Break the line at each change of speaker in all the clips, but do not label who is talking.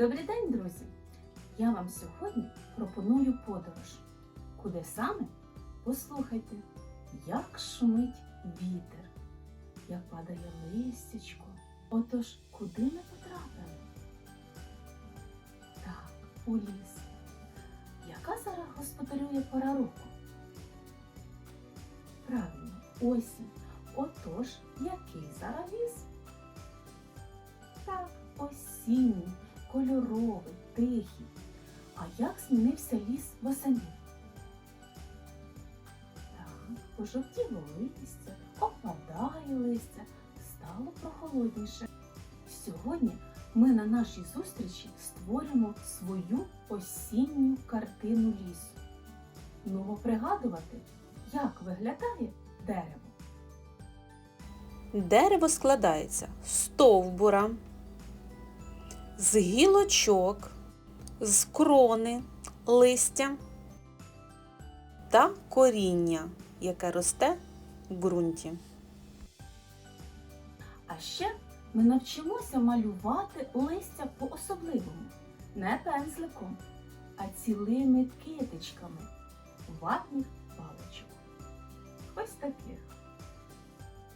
Добрий день, друзі! Я вам сьогодні пропоную подорож. Куди саме? Послухайте, як шумить вітер, як падає листячко. Отож, куди ми потрапили? Так, у ліс. Яка зараз господарює пора року? Правильно, осінь. Отож, який зараз ліс? Так, осінній, кольоровий, тихий. А як змінився ліс восени? Так, пожовтіло листя, опадає листя, стало прохолодніше. Сьогодні ми на нашій зустрічі створимо свою осінню картину лісу. Ну, пригадувати, як виглядає дерево.
Дерево складається з стовбура, з гілочок, з крони, листя та коріння, яке росте в ґрунті.
А ще ми навчимося малювати листя по-особливому, не пензликом, а цілими китичками ватних паличок. Ось таких.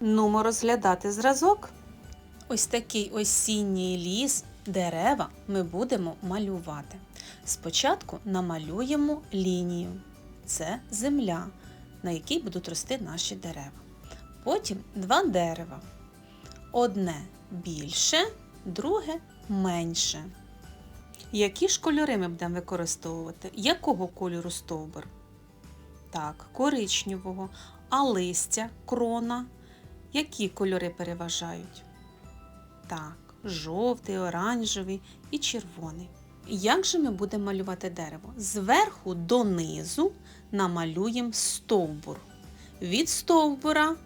Нумо розглядати зразок. Ось такий осінній ліс, дерева ми будемо малювати. Спочатку намалюємо лінію. Це земля, на якій будуть рости наші дерева. Потім два дерева. Одне більше, друге менше. Які ж кольори ми будемо використовувати? Якого кольору стовбур? Так, коричневого, а листя, крона. Які кольори переважають? Так, жовтий, оранжевий і червоний. Як же ми будемо малювати дерево? Зверху донизу намалюємо стовбур. Від стовбура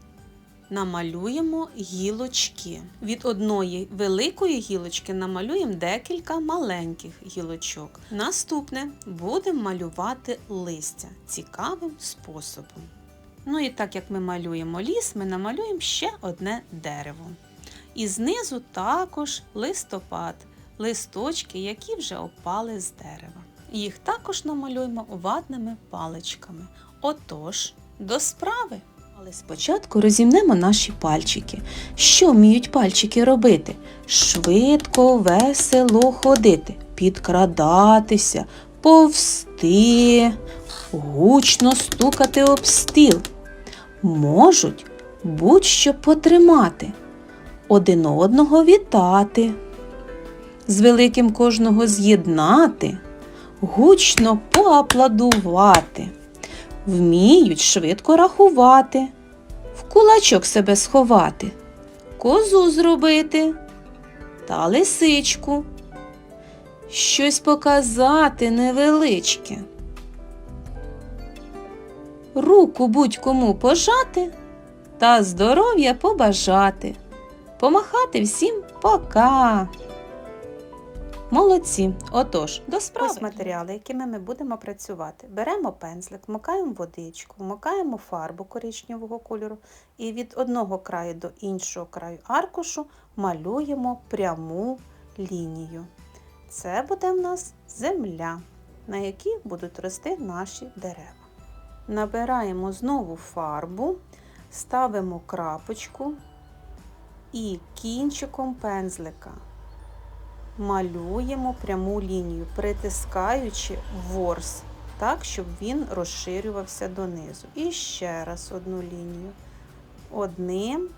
намалюємо гілочки. Від одної великої гілочки намалюємо декілька маленьких гілочок. Наступне будемо малювати листя цікавим способом. Ну і так як ми малюємо ліс, ми намалюємо ще одне дерево. І знизу також листопад, листочки, які вже опали з дерева. Їх також намалюємо ватними паличками. Отож, до справи! Але спочатку розімнемо наші пальчики. Що вміють пальчики робити? Швидко, весело ходити, підкрадатися, повсти, гучно стукати об стіл. Можуть будь-що потримати, один одного вітати, з великим кожного з'єднати, гучно поаплодувати, вміють швидко рахувати, в кулачок себе сховати, козу зробити та лисичку, щось показати невеличке. Руку будь-кому пожати та здоров'я побажати. Помахати всім пока. Молодці. Отож, до справи. Ось матеріали, якими ми будемо працювати. Беремо пензлик, вмикаємо водичку, вмикаємо фарбу коричневого кольору і від одного краю до іншого краю аркушу малюємо пряму лінію. Це буде в нас земля, на якій будуть рости наші дерева. Набираємо знову фарбу, ставимо крапочку і кінчиком пензлика малюємо пряму лінію, притискаючи ворс, так, щоб він розширювався донизу. І ще раз одну лінію. Одним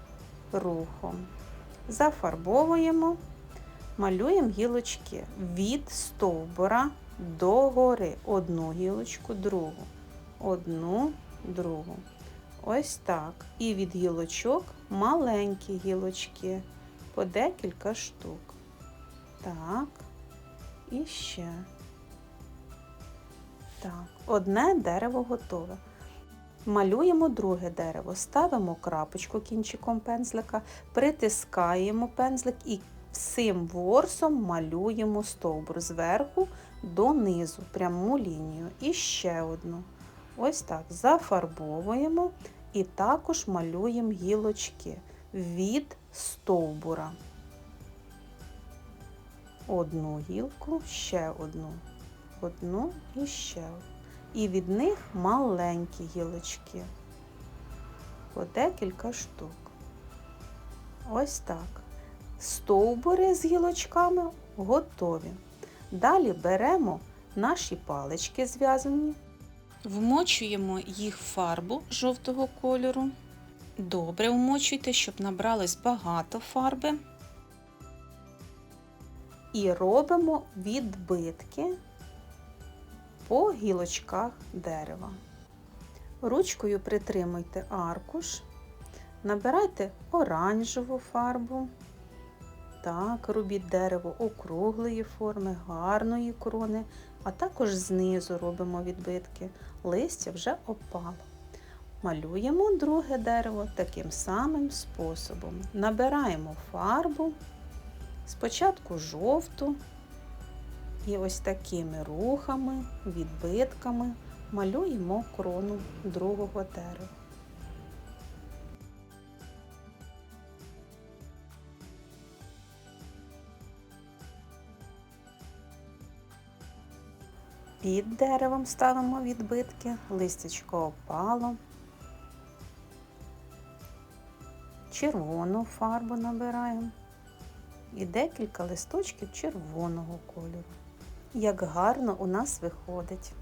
рухом. Зафарбовуємо, малюємо гілочки від стовбура до гори. Одну гілочку, другу. Одну, другу. Ось так. І від гілочок маленькі гілочки по декілька штук. Так. І ще. Так, одне дерево готове. Малюємо друге дерево, ставимо крапочку кінчиком пензлика, притискаємо пензлик і всім ворсом малюємо стовбур зверху донизу, пряму лінію. І ще одну. Ось так зафарбовуємо і також малюємо гілочки від стовбура. одну гілку, ще одну, одну і ще. І від них маленькі гілочки. По декілька штук. Ось так. Стовбури з гілочками готові. Далі беремо наші палички зв'язані, вмочуємо їх в фарбу жовтого кольору. Добре вмочуйте, щоб набралось багато фарби. І робимо відбитки по гілочках дерева. Ручкою притримуйте аркуш, набирайте оранжеву фарбу. Так, робіть дерево округлої форми, гарної крони, а також знизу робимо відбитки. Листя вже опало. Малюємо друге дерево таким самим способом. Набираємо фарбу, спочатку жовту, і ось такими рухами, відбитками малюємо крону другого дерева. Під деревом ставимо відбитки, листячко опало. Червону фарбу набираємо і декілька листочків червоного кольору. Як гарно у нас виходить.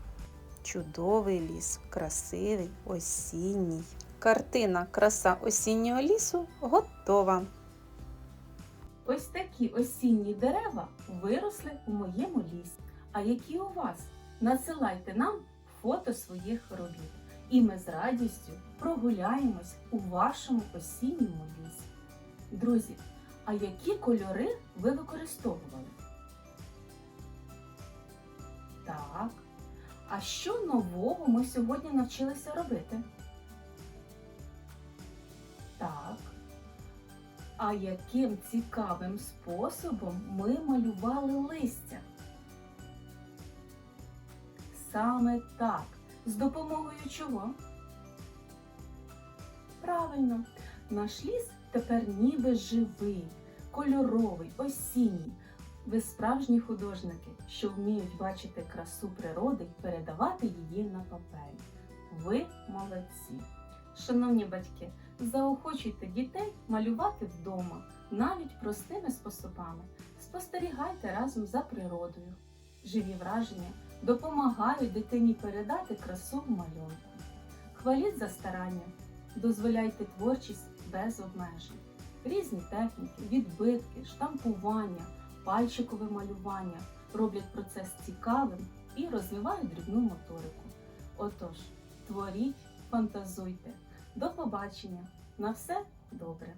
Чудовий ліс, красивий, осінній. Картина Краса осіннього лісу готова.
Ось такі осінні дерева виросли у моєму лісі. А які у вас? Надсилайте нам фото своїх робіт. І ми з радістю прогуляємось у вашому осінньому лісі. Друзі, а які кольори ви використовували? Так. А що нового ми сьогодні навчилися робити? Так. А яким цікавим способом ми малювали листя? Саме так. З допомогою чого? Правильно, наш ліс тепер ніби живий, кольоровий, осінній. Ви справжні художники, що вміють бачити красу природи і передавати її на папері. Ви молодці. Шановні батьки, заохочуйте дітей малювати вдома, навіть простими способами. Спостерігайте разом за природою. Живі враження допомагають дитині передати красу в малюнку. Хваліть за старання, дозволяйте творчість без обмежень. Різні техніки, відбитки, штампування, пальчикове малювання роблять процес цікавим і розвивають дрібну моторику. Отож, творіть, фантазуйте. До побачення! На все добре!